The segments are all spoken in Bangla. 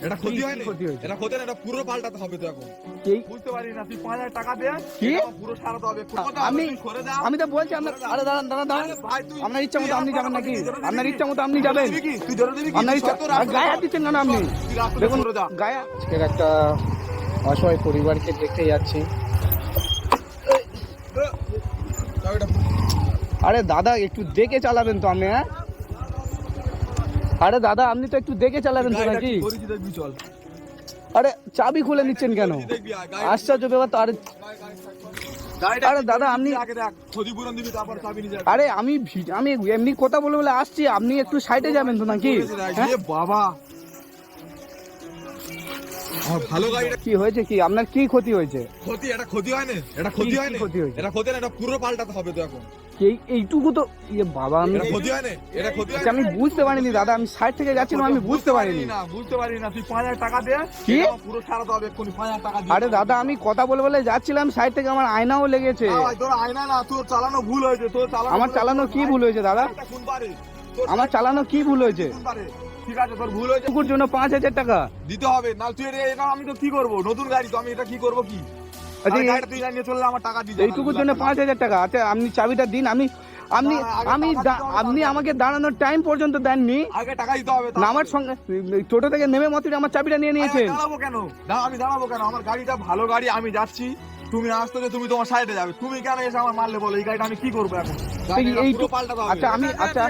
এটা ক্ষতি হয়নি ক্ষতি হয়েছে? এটা ক্ষতি না এটা পুরো পাল্টাতে হবে তো এখন বুঝতে পারি না তুই পাঁচ হাজার টাকা দে কি? পুরো সারাতে হবে আমি তো বলছি আপনার আরে দাঁড়ান দাঁড়ান দাঁড়ান আরে ভাই, তুই- আপনার ইচ্ছা মতো আপনি যাবেন নাকি আপনার ইচ্ছা মতো আপনি যাবেন দিবি কি? তুই ধরে দিবি আপনার ইচ্ছা সব তোর আর রাস্তা গায়ে হাত দিচ্ছেন কেন আপনি দেখুন গায়ে আজকের একটা অসহায় পরিবারকে দেখতে যাচ্ছি আরে দাদা একটু দেখে চালাবেন তো আমি হ্যাঁ আরে দাদা আপনি তো একটু দেখে চালাবেন তো নাকি। আরে চাবি খুলে নিচ্ছেন কেন? আশ্চর্য ব্যাপার তো আরে আরে দাদা, আপনি-। আরে আমি আমি এমনি কথা বলে বলে আসছি আপনি একটু সাইডে যাবেন তো নাকি? হ্যাঁ? বাবা। ভালো গাড়িটা কি হয়েছে কি? আপনার কি ক্ষতি হয়েছে? ক্ষতি এটা ক্ষতি হয় না এটা ক্ষতি হয় ক্ষতি হয়েছে? এটা ক্ষতি না এটা পুরো পাল্টাতে হবে তো এখন। এই এইটুকু তো ইয়ে বাবা আমি আচ্ছা, আমি বুঝতে পারিনি দাদা আমি সাইড থেকে যাচ্ছিলাম আমি বুঝতে পারিনি। না বুঝতে পারি না তুই পাঁচ হাজার টাকা দে কি? পুরো সারাতে হবে এক্ষুনি পাঁচ হাজার টাকা আরে দাদা আমি কথা বলে বলে যাচ্ছিলাম সাইড থেকে আমার আয়নাও লেগেছে। তোর আয়না না তোর চালানো ভুল হয়েছে তোর চালানো আমার চালানো কি ভুল হয়েছে দাদা? আমার চালানো কি ভুল হয়েছে? ঠিক আছে তোর ভুল হয়েছে। জন্য পাঁচ হাজার টাকা। দিতে হবে না তুই এটা আমি তো কি করব? নতুন গাড়ি তো আমি এটা কি করব কি? আচ্ছা এইটুকুর জন্য পাঁচ হাজার টাকা। আচ্ছা আপনি চাবিটা দিন আমি আপনি আমি আপনি আমাকে দাঁড়ানোর টাইম পর্যন্ত দেননি। আগে টাকা দিতে হবে আমার সঙ্গে টোটো থেকে নেমে মাত্র আমার চাবিটা নিয়ে নিয়েছেন। আমি দাঁড়াবো কেন? আমি দাঁড়াবো কেন? আমার গাড়িটা ভালো গাড়ি আমি যাচ্ছি। তুমি আসতে যে তুমি তোমার সাইডে যাবে। তুমি কেন এসে আমার মারলে বলো? এই গাড়িটা আমি কি করব এখন? এই- আচ্ছা আমি আচ্ছা।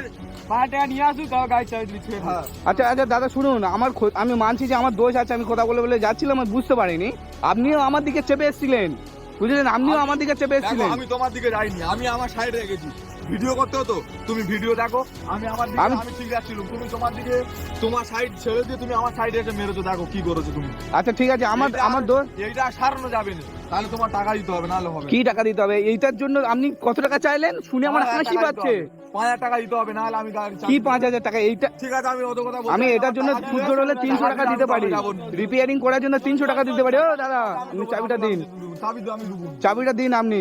আচ্ছা আচ্ছা দাদা শুনুন আমার আমি মানছি যে আমার দোষ আছে আমি কথা বলে বলে যাচ্ছিলাম আমি বুঝতে পারিনি। আপনিও আমার দিকে চেপে এসেছিলেন। বুঝলেন? আপনিও আমার দিকে চেপে এসেছিলেন। আমি তোমার দিকে যাইনি আমি আমার সাইডে রেখেছি। ভিডিও করতে হতো তুমি ভিডিও দেখো আমি আমার দিকে আমি- আমি ঠিক যাচ্ছিলাম। তুমি তোমার দিকে তোমার সাইড ছেড়ে দিয়ে তুমি আমার সাইডে এসে মেরেছো দেখো কি করেছ তুমি। আচ্ছা ঠিক আছে আমার আমার দোষ এইটা সারানো যাবে না। তাহলে তোমার টাকা দিতে হবে নাহলে হবে কি টাকা দিতে হবে? এইটার জন্য আপনি কত টাকা চাইলেন? শুনে আমার হাসি পাচ্ছে। পাঁচ হাজার টাকা দিতে হবে নাহলে আমি কি পাঁচ হাজার টাকা? এইটা ঠিক আছে আমি অত কথা বলছি। আমি এটার জন্য দিলে হলে তিনশো টাকা দিতে পারি। রিপেয়ারিং করার জন্য তিনশো টাকা দিতে পারি। ও দাদা আপনি চাবিটা দিন। চাবি তো আমি দেবো চাবিটা দিন আপনি।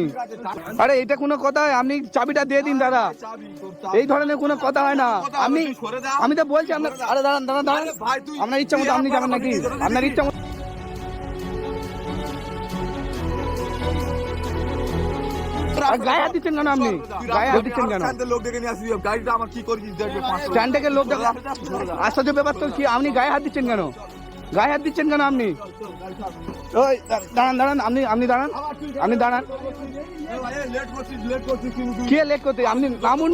আরে এটা কোনো কথা আপনি চাবিটা দিয়ে দিন দাদা। এই ধরনের কোনো কথা হয় না। আপনি যা। আমি তো বলছি আপনার আরে দাঁড়ান দাঁড়ান দাঁড়ান। ভাই, তুই- আপনার ইচ্ছা মতো আপনি যাবেন নাকি? আপনার ইচ্ছা মতো গায়ে হাত দিচ্ছেন কেন আপনি? গায়ে হাত দিচ্ছেন কেন? লোক ডেকে নিয়ে আসবি। গাড়িটা আমার কি করছিস দেখবে? স্ট্যান্ড থেকে লোক দেখা আশ্চর্য ব্যাপার তো কি আপনি গায়ে হাত দিচ্ছেন কেন? গায়ে হাত দিচ্ছেন কেন আপনি? ওই, দাঁড়ান দাঁড়ান, আপনি আপনি দাঁড়ান আপনি দাঁড়ান। কে লেট করতে? আপনি নামুন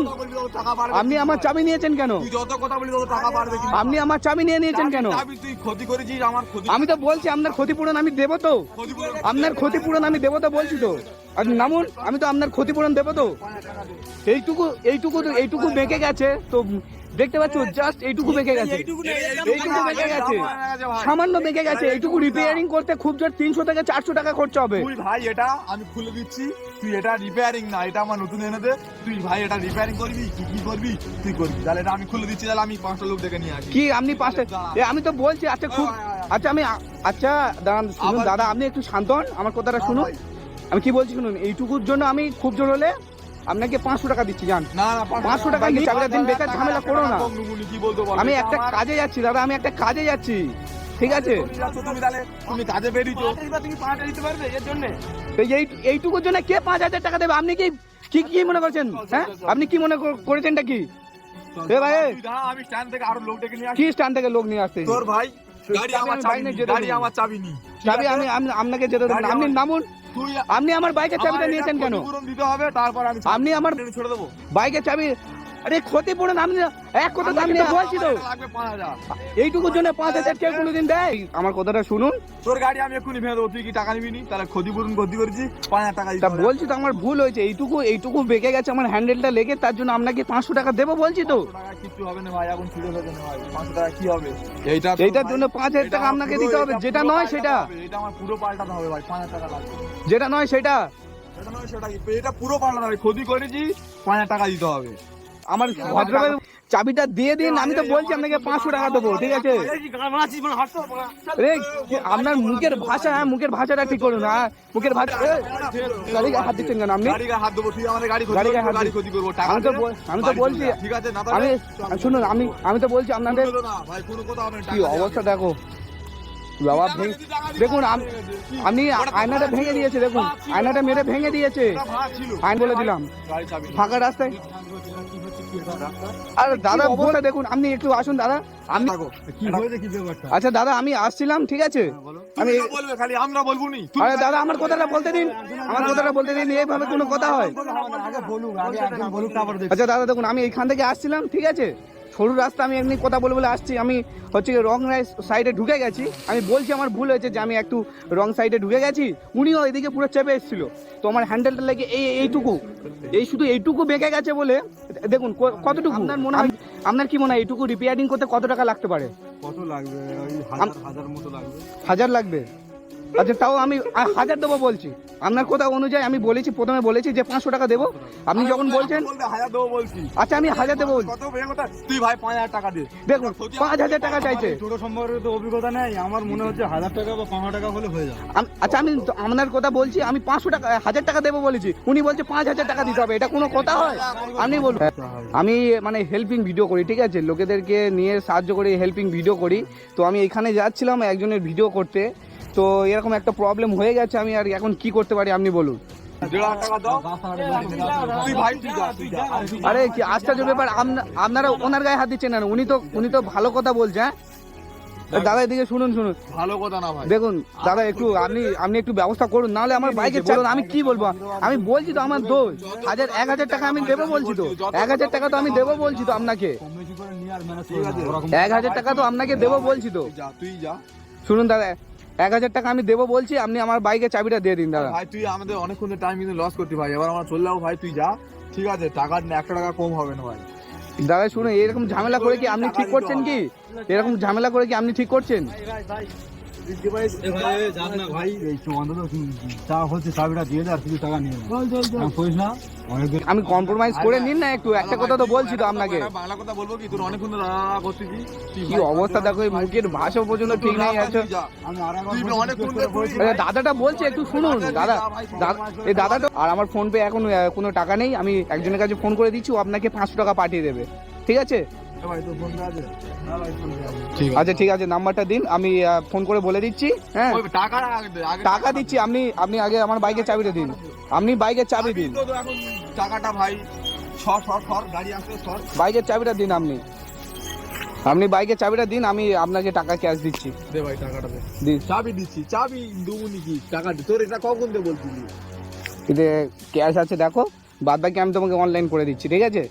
আপনি আমার চাবি নিয়েছেন কেন? আপনি আমার চাবি নিয়ে নিয়েছেন কেন? আমি তো বলছি, আপনার ক্ষতিপূরণ আমি দেবো তো। আপনার ক্ষতিপূরণ আমি দেবো তো বলছি তো। আপনি নামুন আমি তো আপনার ক্ষতিপূরণ দেবো তো। এইটুকু এইটুকু এইটুকু বেঁকে গেছে, তো দেখতে পাচ্ছ জাস্ট এইটুকু বেঁকে গেছে। এইটুকু বেঁকে গেছে। সামান্য বেঁকে গেছে এইটুকু রিপেয়ারিং করতে খুব জোর তিনশো থেকে চারশো টাকা খরচা হবে। তুই ভাই এটা আমি খুলে দিচ্ছি। তুই এটা রিপেয়ারিং না এটা আমার নতুন এনে দে। তুই ভাই এটা রিপেয়ারিং করবি তুই কি করবি? তুই করবি। তাহলে এটা আমি খুলে দিচ্ছি তাহলে আমি পাঁচটা লোক ডেকে নিয়ে আসি। কি আপনি পাঁচটা আমি তো বলছি আচ্ছা খুব আচ্ছা আমি আচ্ছা দাঁড়ান শুনুন দাদা আপনি একটু শান্ত হন আমার কথাটা শুনুন। আমি কি বলছি শুনুন এইটুকুর জন্য আমি খুব জোর হলে আপনাকে পাঁচশো টাকা দিচ্ছি জান। না না পাঁচশো টাকা নিয়ে চাবিটা দিন, বেকার ঝামেলা করো না। আমি একটা কাজে যাচ্ছি দাদা আমি একটা কাজে যাচ্ছি। ঠিক আছে? তুমি তাহলে তুমি কাজে বেরিয়েছো। তুমি পাঁচটা দিতে পারবে এর জন্য? এই এই এইটুকুর জন্য কে পাঁচ হাজার টাকা দেবে? আপনি কি কি কি মনে করছেন? হ্যাঁ? আপনি কি মনে কর- করেছেনটা কি? এ ভাই। আমি স্ট্যান্ড থেকে আরও লোক ডেকে নিয়ে আসি কি স্ট্যান্ড থেকে লোক নিয়ে আসতে তোর ভাই গাড়ি আমার আমি চাবি বাইরে নি, যেতে গাড়ি আমার চাবি নি। চাবি আমি আপনাকে যেতে দেবো। আপনি নামুন। আপনি আমার বাইকের চাবিটা নিয়েছেন কেন? দিতে হবে তারপর আমি আপনি আমার- ছেড়ে দেবো। বাইকের চাবি আরে ক্ষতিপূরণ আপনি এক কথা আমি বলছি তো। এইটুকুর জন্য পাঁচ হাজার কেউ কোনোদিন দেয়? আমার কথাটা শুনুন। তোর গাড়ি আমি এক্ষুনি ভেঙে দেবো তুই কি টাকা নিবি নি? তাহলে ক্ষতিপূরণ ক্ষতি করেছি পাঁচ হাজার টাকা তা বলছি তো আমার ভুল হয়েছে। এইটুকু এইটুকু বেঁকে গেছে আমার হ্যান্ডেলটা লেগে তার জন্য আপনাকে পাঁচশো টাকা দেবো বলছি তো। কিচ্ছু হবে না ভাই এখন ছুটে ফেলে ভাই। পাঁচশো টাকা কি হবে? এইটা এইটার জন্য পাঁচ হাজার টাকা আপনাকে দিতে হবে যেটা নয় সেটা। এটা আমার পুরো পাল্টাতে হবে ভাই পাঁচ হাজার টাকা লাগবে। যেটা নয় সেটা। এটা নয় সেটা এটা পুরো পাল্টাতে হবে ক্ষতি করেছি পাঁচ হাজার টাকা দিতে হবে। আমার ভদ্রভাবে চাবিটা দিয়ে দিন আমি তো বলছি আপনাকে পাঁচশো টাকা দেবো ঠিক আছে? আপনার মুখের ভাষা হ্যাঁ মুখের ভাষাটা ঠিক করুন হ্যাঁ। মুখের ভাষা গাড়ি হাত দিচ্ছেন কেন আপনি? হাত দেবো আমাদের গাড়ি গাড়ি। ক্ষতি করব আমি তো আমি তো বলছি ঠিক আছে আমি শুনুন আমি আমি তো বলছি আপনাদের কি অবস্থা দেখো। বাবা ভেঙে দেখুন আমি আম- আয়নাটা ভেঙে। দিয়েছে দেখুন। আয়নাটা মেরে ভেঙে দিয়েছে। আইন বলে দিলাম। ফাঁকা রাস্তায়। আর দাদা বলে দেখুন আপনি একটু আসুন দাদা। আমি আচ্ছা দাদা আমি আসছিলাম ঠিক আছে? আমি না খালি আমরা বলব নি আরে দাদা আমার কথাটা বলতে দিন। আমার কথাটা বলতে দিন এইভাবে কোনো কথা হয়। আচ্ছা দাদা দেখুন আমি এইখান থেকে আসছিলাম ঠিক আছে? সরু রাস্তা আমি এমনি কথা বলে বলে আসছি আমি হচ্ছে রং সাইডে ঢুকে গেছি। আমি বলছি আমার ভুল হয়েছে যে আমি একটু রং সাইডে ঢুকে গেছি উনিও এদিকে পুরো চেপে এসেছিল। তো আমার হ্যান্ডেলটা লেগে এই এইটুকু এই শুধু এইটুকু বেঁকে গেছে বলে দেখুন কতটুকু? আপনার মনে হয় আপনার কি মনে হয় এইটুকু রিপেয়ারিং করতে কত টাকা লাগতে পারে? কত লাগবে? হাজার মতো লাগবে। হাজার লাগবে? আচ্ছা তাও আমি হাজার দেবো বলছি। আপনার কথা অনুযায়ী আমি বলেছি প্রথমে বলেছি যে পাঁচশো টাকা দেবো। আপনি যখন বলছেন হাজার দেবো বলছি। আচ্ছা আমি হাজার দেবো বলছি। তুই ভাই পাঁচ হাজার টাকা দে। দেখুন পাঁচ হাজার টাকা চাইছে। সম্পর্কে তো অভিজ্ঞতা নেই। আমার মনে হচ্ছে হাজার টাকা বা পাঁচশো টাকা হলে হয়ে যাবে। আচ্ছা আমি আপনার কথা বলছি আমি পাঁচশো টাকা হাজার টাকা দেবো বলেছি। উনি বলছে পাঁচ হাজার টাকা দিতে হবে। এটা কোনো কথা হয়? আপনি বলুন। আমি মানে হেল্পিং ভিডিও করি ঠিক আছে? লোকেদেরকে নিয়ে সাহায্য করি হেল্পিং ভিডিও করি। তো আমি এখানে যাচ্ছিলাম একজনের ভিডিও করতে। তো এরকম একটা প্রবলেম হয়ে গেছে আমি আর এখন কি করতে পারি আপনি বলুন। আরে কি আশ্চর্য ব্যাপার আপনারা ওনার গায়ে হাত দিচ্ছেন না উনি তো উনি তো ভালো কথা বলছে হ্যাঁ? দাদা এদিকে শুনুন শুনুন। ভালো কথা না ভাই। দেখুন দাদা একটু আপনি আপনি একটু ব্যবস্থা করুন নাহলে আমার বাইকে চলুন আমি কি বলব? আমি বলছি তো আমার দোষ। হাজার এক হাজার টাকা আমি দেবো বলছি তো। এক হাজার টাকা তো আমি দেবো বলছি তো আপনাকে। এক হাজার টাকা তো আপনাকে দেবো বলছি তো। তুই যা। শুনুন দাদা এক হাজার টাকা আমি দেবো বলছি আপনি আমার বাইকের চাবিটা দিয়ে দিন দাদা। ভাই তুই আমাদের অনেকক্ষণ টাইম কিন্তু লস করতে ভাই। এবার আমরা চলে যাব ভাই তুই যা। ঠিক আছে টাকা একটা টাকা কম হবে না ভাই। দাদা শুনুন এরকম ঝামেলা করে কি আপনি ঠিক করছেন কি? এরকম ঝামেলা করে কি আপনি ঠিক করছেন? আমি কম্প্রোমাইজ করে নিন না একটু একটা কথা তো বলছি তো আপনাকে। বাংলা কথা বলব কি? তোর অবস্থা দেখো এই মুখের ভাষা পর্যন্ত ঠিক নেই আছে আরে দাদাটা বলছে একটু শুনুন দাদা। দাদা এই দাদাটা আর আমার ফোন পে এখন কোনো টাকা নেই আমি একজনের কাছে ফোন করে দিচ্ছি ও আপনাকে পাঁচশো টাকা পাঠিয়ে দেবে। ঠিক আছে? আচ্ছা ঠিক আছে নাম্বারটা দিন। আমি ফোন করে বলে দিচ্ছি হ্যাঁ? টাকা দিচ্ছি আপনি আপনি আগে আমার বাইকে চাবিটা দিন। আপনি বাইকের চাবি দিন। টাকাটা ভাই বাইকের চাবিটা দিন আপনি। আপনি বাইকের চাবিটা দিন আমি আপনাকে টাকা ক্যাশ দিচ্ছি। দে ভাই টাকাটা দে। দিন। চাবি দিচ্ছি চাবি দেবো নাকি টাকা তোর এটা কখন দে বলছিলি? ক্যাশ আছে দেখো। বাদ বাকি আমি তোমাকে অনলাইন করে দিচ্ছি ঠিক আছে?